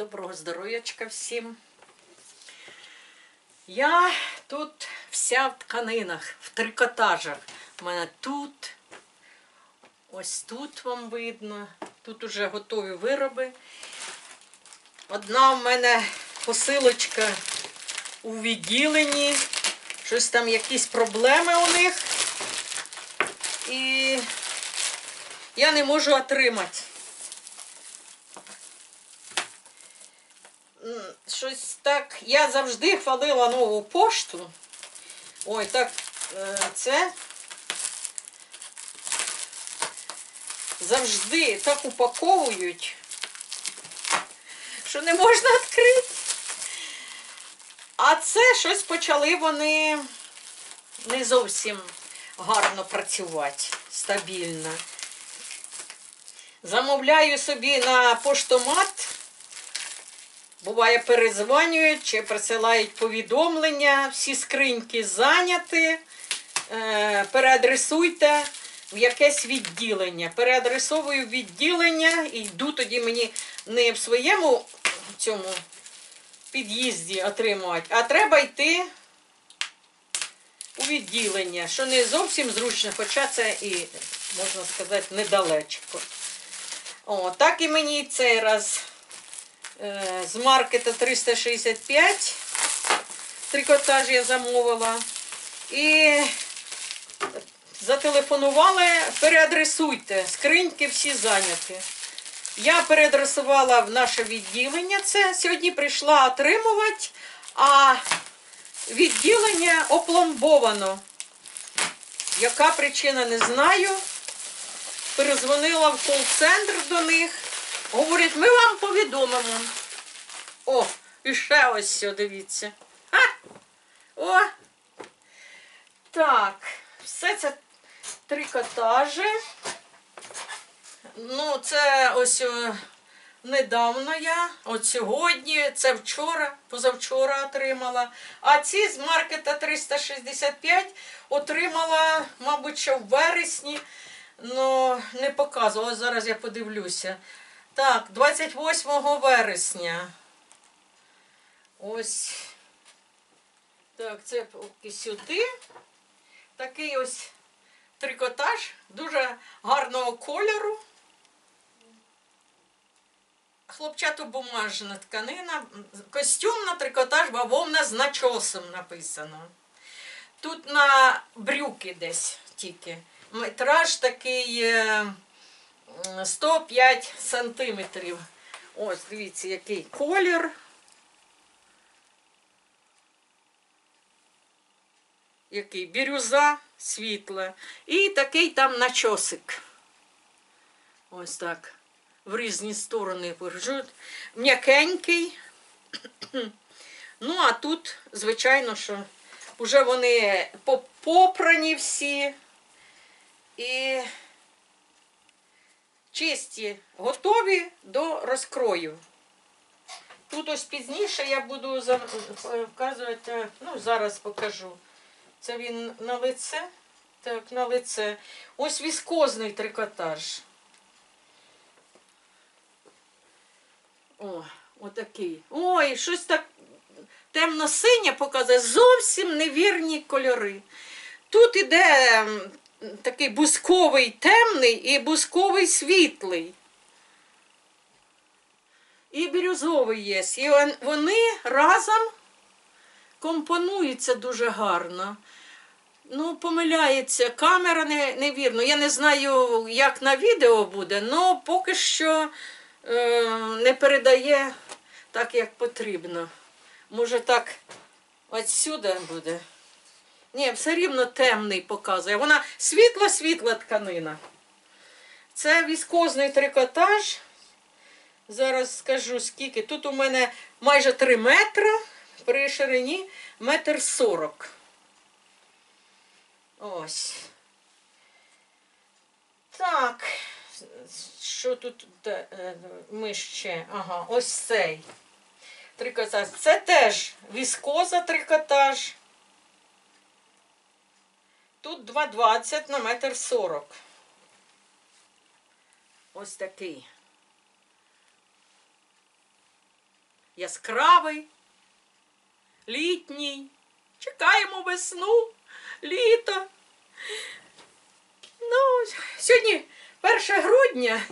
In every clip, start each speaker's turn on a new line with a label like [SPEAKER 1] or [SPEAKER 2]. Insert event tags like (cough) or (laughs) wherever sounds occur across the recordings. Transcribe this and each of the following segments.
[SPEAKER 1] Доброго здоров'ячка всім. Я тут вся в тканинах, в трикотажах. У мене тут, ось тут вам видно, тут уже готові вироби. Одна в мене посилочка у відділенні, щось там якісь проблеми у них. І я не можу отримати. М, Щось так. Я завжди хвалила нову пошту. Ой, так, е, це завжди так упаковують, що не можна відкрити. А це щось почали вони не зовсім гарно працювати, стабільно. Замовляю собі на поштомат. Буває, перезвонюють чи присилають повідомлення, всі скриньки зайняті. Е, переадресуйте в якесь відділення. Переадресовую відділення і йду тоді мені не в своєму цьому під'їзді отримувати, а треба йти у відділення, що не зовсім зручно, хоча це і, можна сказати, недалечко. О, так і мені цей раз з маркета 365 трикотаж я замовила. І зателефонували, переадресуйте, скриньки всі зайняті. Я переадресувала в наше відділення це. Сьогодні прийшла отримувати, а відділення опломбовано. Яка причина, не знаю. Перезвонила в кол-центр до них. Говорять, ми вам повідомимо. О, і ще ось все, дивіться. А! О! Так, все це трикотажі. Ну, це ось е, недавно я, от сьогодні, це вчора, позавчора отримала. А ці з маркета 365 отримала, мабуть, ще в вересні, але не показувала. Зараз я подивлюся. Так, 28 вересня. Ось. Так, це сюди. Такий ось трикотаж дуже гарного кольору. Хлопчатобумажна тканина, костюмна трикотаж, бавовна з начосом написано. Тут на брюки десь тільки. Метраж такий е, 105 сантиметрів. Ось, дивіться, який колір. Який бірюза світла. І такий там начосик. Ось так. В різні сторони держуть. М'якенький. Ну, а тут, звичайно, що вже вони попрані всі. І чисті, готові до розкрою. Тут ось пізніше я буду вказувати, ну, зараз покажу. Це він на лице. Так, на лице. Ось віскозний трикотаж. О, отакий. Ой, щось так темно-синє показує. Зовсім невірні кольори. Тут іде такий бусковий темний і бусковий світлий. І бірюзовий є. І вони разом компонуються дуже гарно. Ну, помиляється, камера не, невірно. Я не знаю, як на відео буде, але поки що е, не передає так, як потрібно. Може так отсюди буде. Ні, все рівно темний показує. Вона світла-світла тканина. Це віскозний трикотаж. Зараз скажу скільки. Тут у мене майже 3 метри, при ширині метр сорок. Ось. Так. Що тут е, ми ще? Ага, ось цей трикотаж. Це теж віскоза трикотаж. Тут 2,20 на метр 40. Ось такий. яскравий, літній. Чекаємо весну, літо. Ну, сьогодні 1 грудня.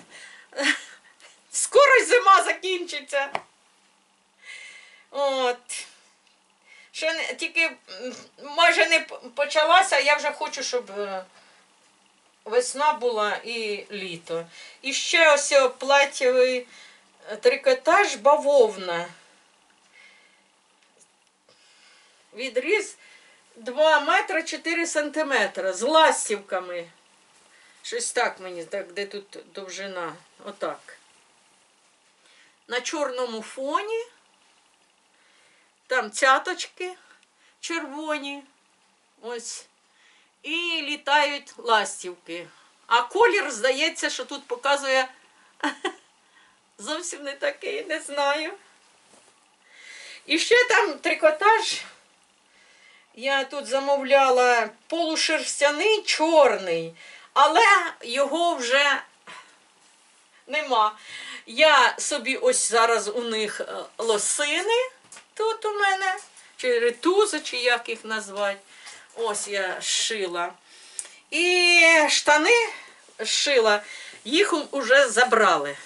[SPEAKER 1] Скоро зима закінчиться. От. Не, тільки майже не почалася, я вже хочу, щоб е, весна була і літо. І ще ось о платєвий е, трикотаж бавовна. Відріз 2 метри 4 сантиметра з ластівками. Щось так мені, так, де тут довжина. Отак. На чорному фоні. Там цяточки червоні. Ось. І літають ластівки. А колір, здається, що тут показує (laughs) зовсім не такий, не знаю. І ще там трикотаж. Я тут замовляла полушерстяний чорний, але його вже нема. Я собі ось зараз у них е, лосини тут у мене, чи ритузи, чи як їх назвати. Ось я шила. І штани шила, їх уже забрали,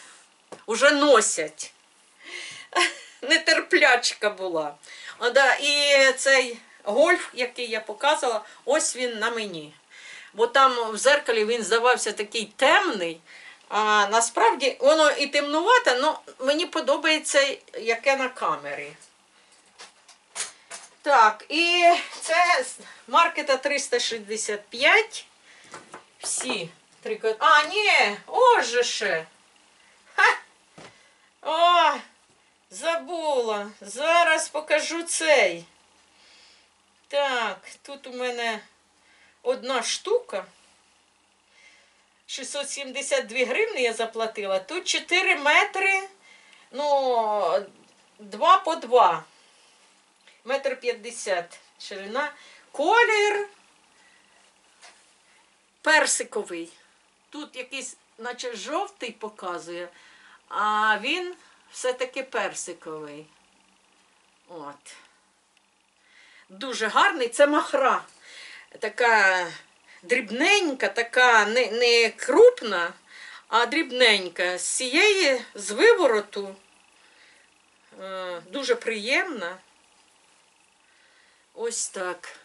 [SPEAKER 1] уже носять. (laughs) Нетерплячка була. О, да, і цей гольф, який я показувала, ось він на мені. Бо там в зеркалі він здавався такий темний. А насправді воно і темнувате, але мені подобається, яке на камері. Так, і це маркета 365. Всі трикот. А, ні, ось ще. Ха! О, забула. Зараз покажу цей. Так, тут у мене одна штука. 672 гривни я заплатила. Тут 4 метри, ну, 2 по 2. Метр 50 ширина. Колір персиковий. Тут якийсь, наче жовтий показує, а він все-таки персиковий. От. Дуже гарний. Це махра. Така дрібненька, така не, не крупна, а дрібненька. З цієї з вивороту е, дуже приємна. Ось так.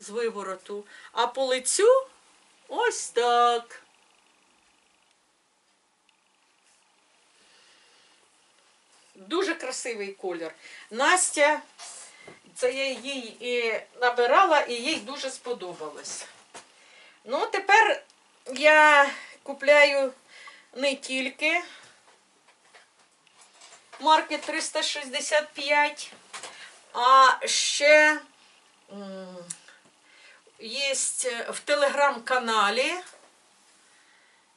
[SPEAKER 1] З вивороту. А по лицю ось так. Дуже красивий колір. Настя, це я їй і набирала, і їй дуже сподобалось. Ну, тепер я купляю не тільки марки 365, а ще є в телеграм-каналі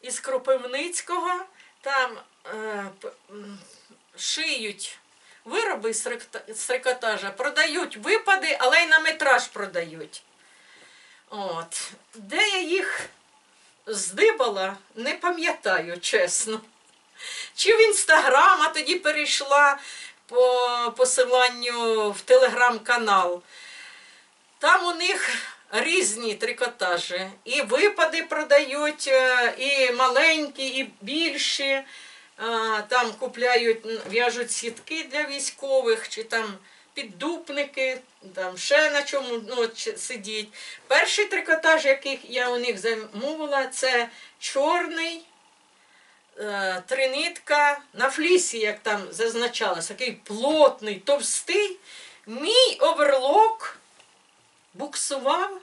[SPEAKER 1] із Кропивницького. Там е, шиють вироби з трикотажа, продають випади, але й на метраж продають. От. Де я їх здибала, не пам'ятаю, чесно. Чи в інстаграм, а тоді перейшла по посиланню в телеграм-канал. Там у них різні трикотажі. І випади продають, е, і маленькі, і більші. Там купляють, в'яжуть сітки для військових, чи там піддупники, там ще на чому ну, сидіть. Перший трикотаж, який я у них замовила, це чорний е, тринитка на флісі, як там зазначалось, такий плотний, товстий. Мій оверлок буксував.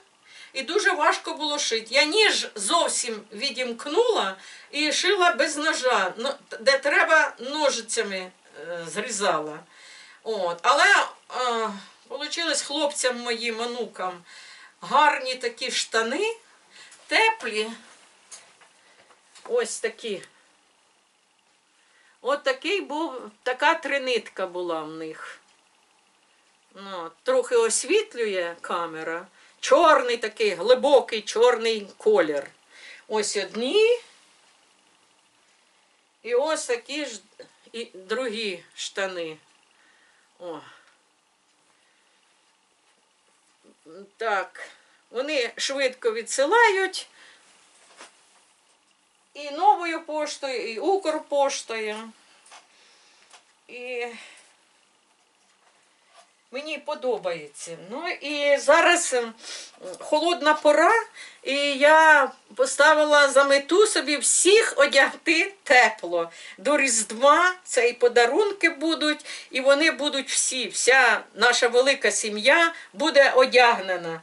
[SPEAKER 1] І дуже важко було шити. Я ніж зовсім відімкнула і шила без ножа, де треба ножицями е, зрізала. От. Але е, вийшло хлопцям моїм онукам гарні такі штани, теплі. Ось такі. От такий був, така тринитка була в них. Ну, трохи освітлює камера. Чорний такий глибокий чорний колір. Ось одні. І ось такі ж і другі штани. О. Так, вони швидко відсилають. І новою поштою, і Укрпоштою. І мені подобається. Ну і зараз ем, холодна пора, і я поставила за мету собі всіх одягти тепло. До Різдва це і подарунки будуть, і вони будуть всі. Вся наша велика сім'я буде одягнена.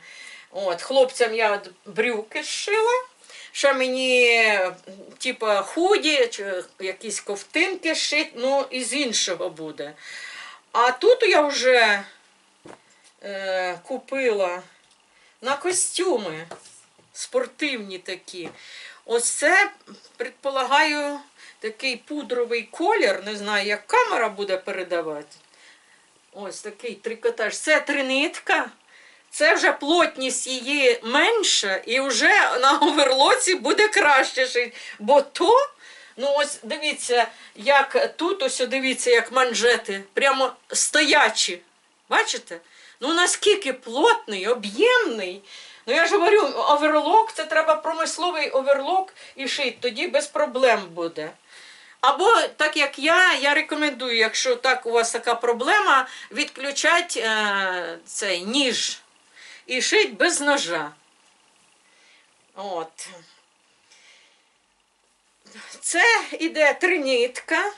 [SPEAKER 1] От, хлопцям я брюки зшила. Ще мені, типа, худі, чи якісь ковтинки шить, ну, із іншого буде. А тут я вже е, купила на костюми спортивні такі. Ось це, предполагаю, такий пудровий колір. Не знаю, як камера буде передавати. Ось такий трикотаж. Це тринитка. Це вже плотність її менша, і вже на оверлоці буде краще шити. Бо то, ну ось дивіться, як тут, ось дивіться, як манжети, прямо стоячі. Бачите? Ну наскільки плотний, об'ємний. Ну я ж говорю, оверлок це треба промисловий оверлок і шити, тоді без проблем буде. Або так як я, я рекомендую, якщо так у вас така проблема, відключати е, цей ніж і шить без ножа. От. Це іде тринітка.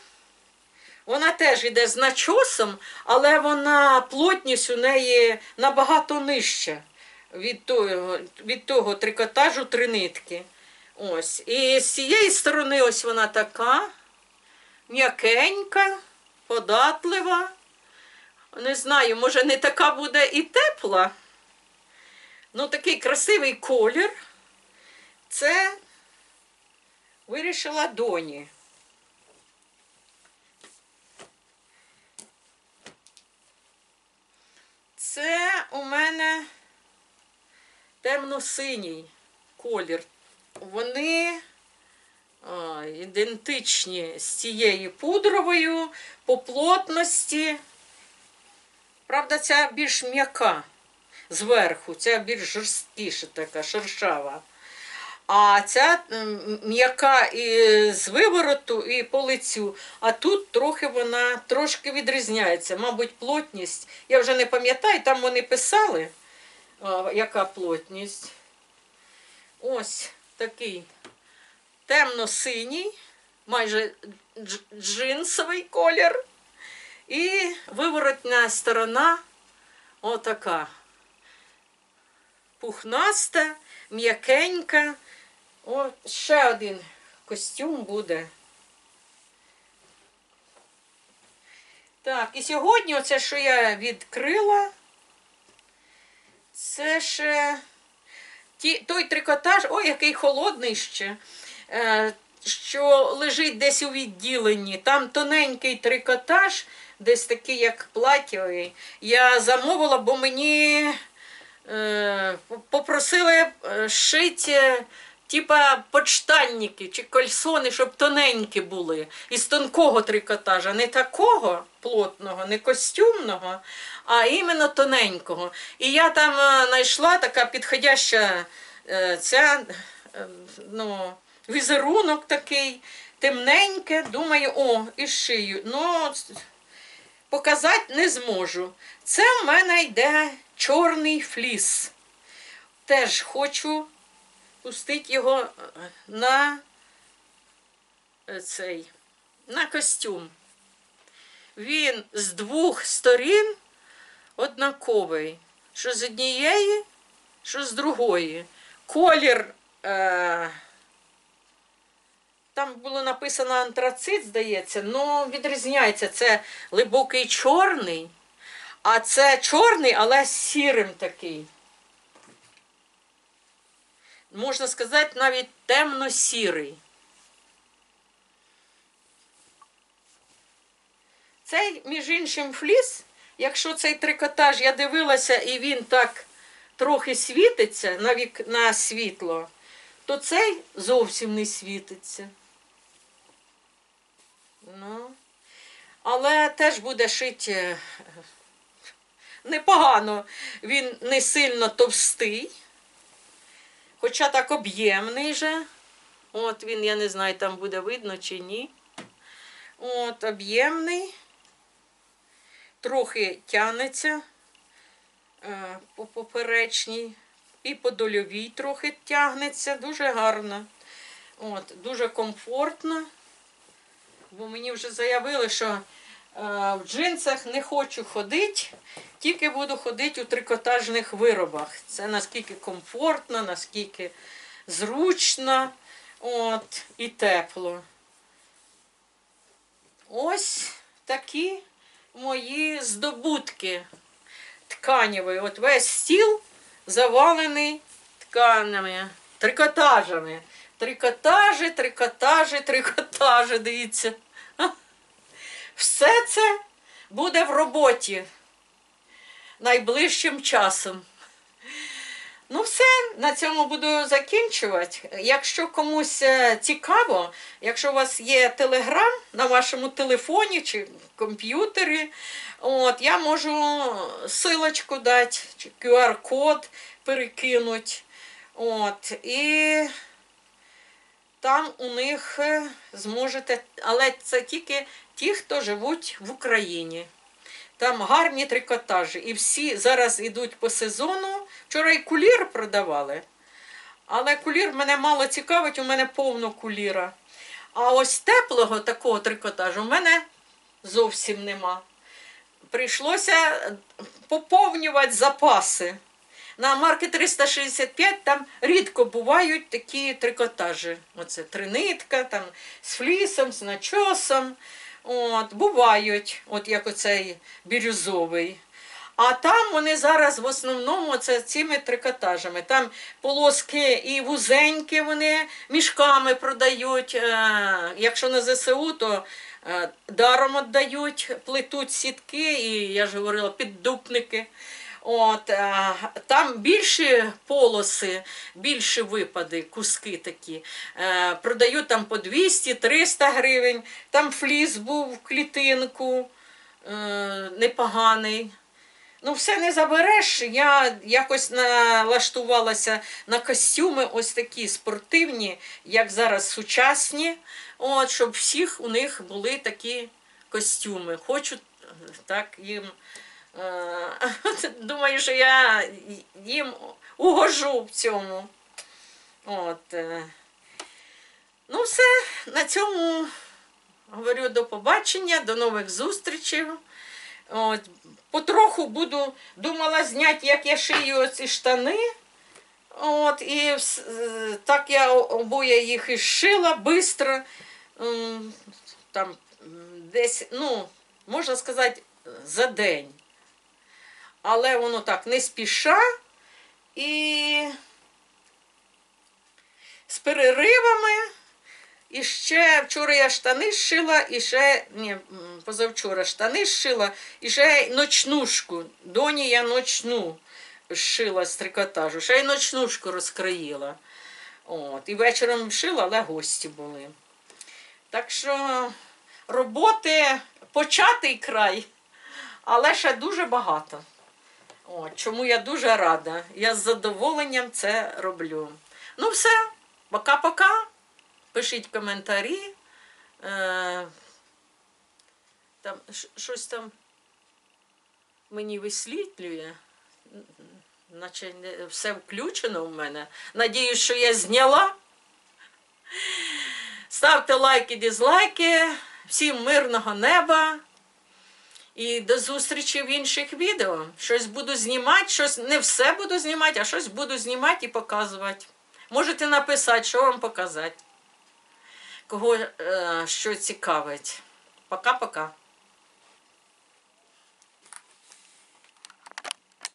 [SPEAKER 1] Вона теж йде з начосом, але вона плотність у неї набагато нижча від того, від того трикотажу тринитки. Ось. І з цієї сторони ось вона така, м'якенька, податлива. Не знаю, може не така буде і тепла. Ну, такий красивий колір. Це вирішила доні. Це у мене темно-синій колір. Вони а, ідентичні з цією пудровою по плотності. Правда, ця більш м'яка зверху, ця більш жорсткіша така, шершава. А ця м'яка і з вивороту, і по лицю. А тут трохи вона трошки відрізняється. Мабуть, плотність. Я вже не пам'ятаю, там вони писали, яка плотність. Ось такий темно-синій, майже дж- джинсовий колір. І виворотна сторона отака. Пухнаста, м'якенька. О, ще один костюм буде. Так, і сьогодні оце, що я відкрила, це ще ті, той трикотаж, ой, який холодний ще, е, що лежить десь у відділенні. Там тоненький трикотаж, десь такий, як платьовий. Я замовила, бо мені попросили е, шити. Типа подштанники чи кольсони, щоб тоненькі були, із тонкого трикотажа, не такого плотного, не костюмного, а іменно тоненького. І я там е, знайшла така підходяща е, ця, е, ну, візерунок такий, темненьке, думаю, о, і шию. Ну, показати не зможу. Це в мене йде чорний фліс. Теж хочу пустити його е, на е, цей, на костюм. Він з двох сторін однаковий. Що з однієї, що з другої. Колір. Е, там було написано антрацит, здається, але відрізняється. Це глибокий чорний, а це чорний, але сірим такий. Можна сказати, навіть темно-сірий. Цей, між іншим, фліс, якщо цей трикотаж, я дивилася, і він так трохи світиться на, вік, на світло, то цей зовсім не світиться. Ну. Але теж буде шити е, непогано. Він не сильно товстий, хоча так об'ємний же. От він, я не знаю, там буде видно чи ні. От, об'ємний. Трохи тянеться е, по поперечній. І по дольовій трохи тягнеться. Дуже гарно. От, дуже комфортно. Бо мені вже заявили, що в джинсах не хочу ходити, тільки буду ходити у трикотажних виробах. Це наскільки комфортно, наскільки зручно от, і тепло. Ось такі мої здобутки тканєві. От весь стіл завалений тканями, трикотажами. Трикотажі, трикотажі, трикотажі, дивіться. Все це буде в роботі найближчим часом. Ну, все, на цьому буду закінчувати. Якщо комусь е, цікаво, якщо у вас є телеграм на вашому телефоні чи комп'ютері, от, я можу силочку дати, чи QR-код перекинути. От, і там у них е, зможете, але це тільки ті, хто живуть в Україні. Там гарні трикотажі. І всі зараз йдуть по сезону. Вчора і кулір продавали. Але кулір мене мало цікавить, у мене повно куліра. А ось теплого такого трикотажу в мене зовсім нема. Прийшлося поповнювати запаси. На марки 365 там рідко бувають такі трикотажі. Оце тринитка, там з флісом, з начосом. От, бувають, от як оцей бірюзовий. А там вони зараз в основному це цими трикотажами. Там полоски і вузенькі вони мішками продають. Е, Якщо на ЗСУ, то е, даром віддають, плетуть сітки, і я ж говорила, піддупники. От, е, там більші полоси, більші випади, куски такі. Е, продають там по 200-300 гривень. Там фліс був в клітинку е, непоганий. Ну, все не забереш. Я якось налаштувалася на костюми, ось такі спортивні, як зараз сучасні, от, щоб всіх у них були такі костюми. Хочу так їм. Е, (laughs) Думаю, що я їм угожу в цьому. От. е. Ну, все, на цьому говорю до побачення, до нових зустрічей. От. Потроху буду, думала зняти, як я шию ці штани. От, і е, так я обоє їх і шила швидко. Там десь, ну, можна сказати, за день. Але воно так не спіша і з переривами. І ще вчора я штани шила, і ще, ні, позавчора штани шила, і ще ночнушку. Доні я ночну шила з трикотажу, ще й ночнушку розкроїла. От. І вечором шила, але гості були. Так що роботи початий край, але ще дуже багато. От, чому я дуже рада. Я з задоволенням це роблю. Ну, все, пока-пока. Пишіть коментарі. Е, там, щось там мені висвітлює. Наче не, все включено в мене. Надіюсь, що я зняла. Ставте лайки, дізлайки. Всім мирного неба. І до зустрічі в інших відео. Щось буду знімати, щось не все буду знімати, а щось буду знімати і показувати. Можете написати, що вам показати. Кого е, що цікавить. Пока-пока.